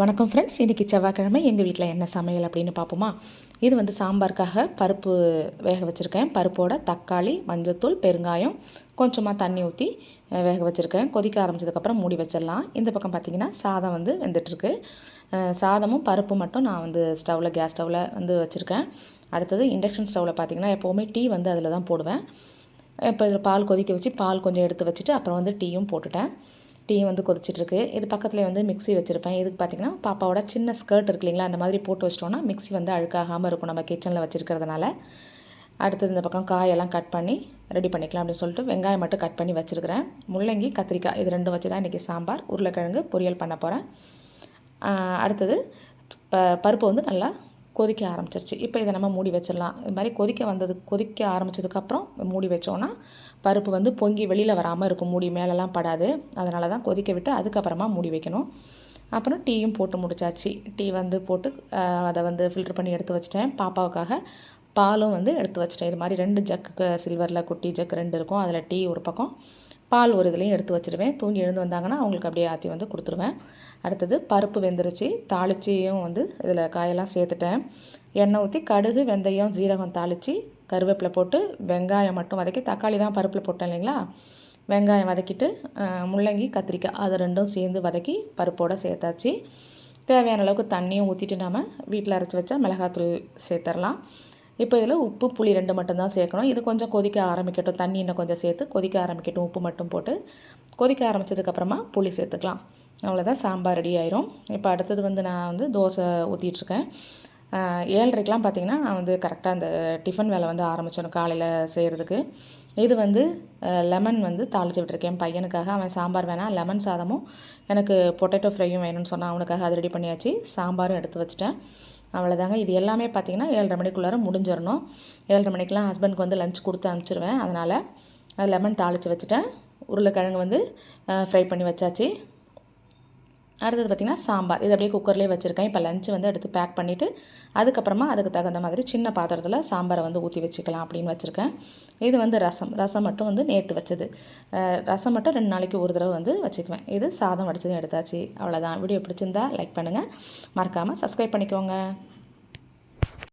வணக்கம் ஃப்ரெண்ட்ஸ் இன்றைக்கி செவ்வாய்க்கிழமை எங்கள் வீட்டில் என்ன சமையல் அப்படின்னு பார்ப்போமா? இது வந்து சாம்பாருக்காக பருப்பு வேக வச்சுருக்கேன். பருப்போட தக்காளி மஞ்சத்தூள் பெருங்காயம் கொஞ்சமாக தண்ணி ஊற்றி வேக வச்சுருக்கேன். கொதிக்க ஆரம்பிச்சதுக்கப்புறம் மூடி வச்சிடலாம். இந்த பக்கம் பார்த்திங்கன்னா சாதம் வந்து வெந்துட்டுருக்கு. சாதமும் பருப்பு மட்டும் நான் வந்து ஸ்டவ்வில் கேஸ் ஸ்டவ்வில் வந்து வச்சுருக்கேன். அடுத்தது இண்டக்ஷன் ஸ்டவ்வில் பார்த்திங்கன்னா எப்போவுமே டீ வந்து அதில் தான் போடுவேன். இப்போ இதில் பால் கொதிக்க வச்சு பால் கொஞ்சம் எடுத்து வச்சுட்டு அப்புறம் வந்து டீயும் போட்டுட்டேன். டீ வந்து கொதிச்சிட்ருக்கு. இது பக்கத்தில் வந்து மிக்ஸி வச்சுருப்பேன். இதுக்கு பார்த்தீங்கன்னா பாப்பாவோட சின்ன ஸ்கர்ட் இருக்கு இல்லைங்களா அந்த மாதிரி போட்டு வச்சிட்டோன்னா மிக்ஸி வந்து அழுக்காகாமல் இருக்கும். நம்ம கிச்சனில் வச்சுருக்கிறதுனால. அடுத்தது இந்த பக்கம் காயெல்லாம் கட் பண்ணி ரெடி பண்ணிக்கலாம் அப்படின்னு சொல்லிட்டு வெங்காயம் மட்டும் கட் பண்ணி வச்சுருக்கிறேன். முள்ளங்கி கத்திரிக்காய் இது ரெண்டும் வச்சு தான் இன்றைக்கி சாம்பார் உருளைக்கிழங்கு பொரியல் பண்ண போகிறேன் அடுத்தது ப பருப்பு வந்து நல்லா கொதிக்க ஆரம்பிச்சிருச்சு. இப்போ இதை நம்ம மூடி வச்சிடலாம். இது மாதிரி கொதிக்க வந்தது கொதிக்க ஆரம்பிச்சதுக்கப்புறம் மூடி வச்சோன்னா பருப்பு வந்து பொங்கி வெளியில் வராமல் இருக்கும். மூடி மேலெலாம் படாது. அதனால தான் கொதிக்க விட்டு அதுக்கப்புறமா மூடி வைக்கணும். அப்புறம் டீயும் போட்டு முடிச்சாச்சு. டீ வந்து போட்டு அதை வந்து ஃபில்டர் பண்ணி எடுத்து வச்சிட்டேன். பாப்பாவுக்காக பாலும் வந்து எடுத்து வச்சிட்டேன். இது மாதிரி ரெண்டு ஜக்கு சில்வரில் குட்டி ஜக்கு ரெண்டு இருக்கும். அதில் டீ ஒரு பக்கம் பால் ஒரு இதுலேயும் எடுத்து வச்சிருவேன். தூங்கி எழுந்து வந்தாங்கன்னா அவங்களுக்கு அப்படியே ஆற்றி வந்து கொடுத்துருவேன். அடுத்தது பருப்பு வெந்துருச்சு. தாளிச்சியும் வந்து இதில் காயெல்லாம் சேர்த்துட்டேன். எண்ணெய் ஊற்றி கடுகு வெந்தயம் ஜீரகம் தாளித்து கருவேப்பிலை போட்டு வெங்காயம் மட்டும் வதக்கி தக்காளி தான் பருப்பில் போட்டேன் இல்லைங்களா? வெங்காயம் வதக்கிட்டு முள்ளங்கி கத்திரிக்காய் அதை ரெண்டும் சேர்ந்து வதக்கி பருப்போடு சேர்த்தாச்சு. தேவையான அளவுக்கு தண்ணியும் ஊற்றிட்டு நாம் வீட்டில் அரைச்சி வச்சா மிளகாத்தூள் சேர்த்துடலாம் இப்போ இதில் உப்பு புளி ரெண்டு மட்டும்தான் சேர்க்கணும். இது கொஞ்சம் கொதிக்க ஆரம்பிக்கட்டும். தண்ணி இன்னும் கொஞ்சம் சேர்த்து கொதிக்க ஆரம்பிக்கட்டும். உப்பு மட்டும் போட்டு கொதிக்க ஆரம்பித்ததுக்கப்புறமா புளி சேர்த்துக்கலாம். அவ்வளோதான். சாம்பார் ரெடி ஆயிரும். இப்போ அடுத்தது வந்து நான் வந்து தோசை ஊற்றிட்டுருக்கேன் ஏழரைக்கெலாம் பார்த்தீங்கன்னா நான் வந்து கரெக்டாக அந்த டிஃபன் வேலை வந்து ஆரம்பிச்சிடணும் காலையில் செய்கிறதுக்கு இது வந்து லெமன் வந்து தாளித்து விட்டுருக்கேன். பையனுக்காக அவன் சாம்பார் வேணாம் லெமன் சாதமும் எனக்கு பொட்டேட்டோ ஃப்ரையும் வேணும்னு சொன்னான். அவனுக்காக அது ரெடி பண்ணியாச்சு. சாம்பாரும் எடுத்து வச்சுட்டேன். அவ்வளோதாங்க இது எல்லாமே பார்த்திங்கன்னா ஏழரை மணிக்குள்ளார முடிஞ்சிடணும் ஏழரை மணிக்கெலாம் ஹஸ்பண்ட்க்கு வந்து லஞ்ச் கொடுத்து அனுப்பிச்சிடுவேன் அதனால் லெமன் தாளித்து வச்சுட்டேன். உருளைக்கிழங்கு வந்து ஃப்ரை பண்ணி வச்சாச்சு. அடுத்தது பார்த்திங்கன்னா சாம்பார். இது அப்படியே குக்கர்லேயே வச்சுருக்கேன். இப்போ லஞ்ச் வந்து எடுத்து பேக் பண்ணிவிட்டு அதுக்கப்புறமா அதுக்கு தகுந்த மாதிரி சின்ன பாத்திரத்தில் சாம்பாரை வந்து ஊற்றி வச்சுக்கலாம் அப்படின்னு வச்சுருக்கேன். இது வந்து ரசம். ரசம் மட்டும் வந்து நேற்று வச்சது. ரசம் மட்டும் ரெண்டு நாளைக்கு ஒரு தடவை வந்து வச்சுக்குவேன். இது சாதம் வடித்ததும் எடுத்தாச்சு. அவ்வளோதான் வீடியோ பிடிச்சிருந்தா லைக் பண்ணுங்கள் மறக்காமல் சப்ஸ்கிரைப் பண்ணிக்கோங்க.